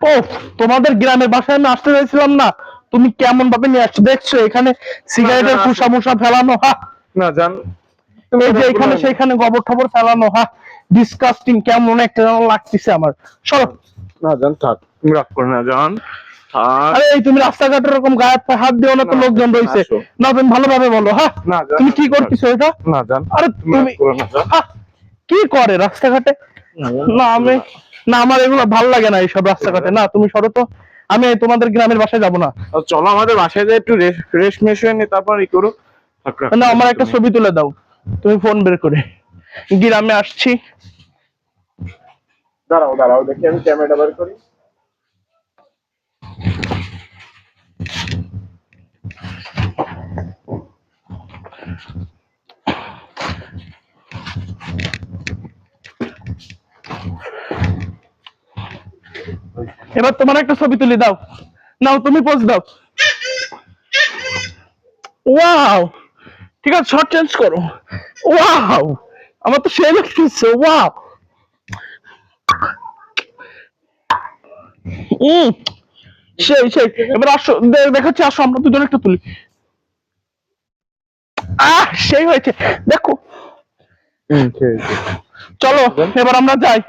ও তোমাদের গ্রামের বাসায় আমি আসতে চাইছিলাম না। তুমি কেমন ভাবে নিয়ে আসছো? দেখছ এখানে সিগারেটের কুসা মুসা ফেলানো হা। না জান এই যে এখানে সেখানে গোবর ঠবর ফেলানো হা। ডিসকাস্টিং কেমন একটা যেন লাগতেছে আমার। না জান থাক। তুমি রাগ করো না জান। আরে এই তুমি রাস্তাঘাটে এরকম গায়ে হাত পায়ে হাত দিও না তো লোকজন রয়েছে। না তুমি ভালোভাবে বলো হ্যাঁ না তুমি কি করতেছো এটা? না জান। আরে তুমি কি করে রাস্তাঘাটে? না আমি না আমার এগুলো ভালো লাগে না এইসব রাস্তাঘাটে। না তুমি সরো তো। আমি তোমাদের গ্রামের বাসায় যাব না। চলো আমাদের বাসায় যাই একটু রেস্ট মেশিয়ে নিয়ে তারপর ই করো। না আমার একটা ছবি তুলে দাও। তুমি ফোন বের করে। গ্রামে আসছি। দাঁড়াও দাঁড়াও দেখি আমি ক্যামেরা বের করি। এবার তোমার একটা ছবি তুলে দাও। নাও তুমি পোজ দাও। ওয়াও ঠিক আছে শর্ট চেঞ্জ করো। ওয়াও আমার তো সেই লাগতেছে ওয়াও উম সেই সেই। এবার আসো দেখাচ্ছি আসো আমরা দুজন একটু তুলি। আহ সেই হয়েছে। দেখো। চলো এবার আমরা যাই।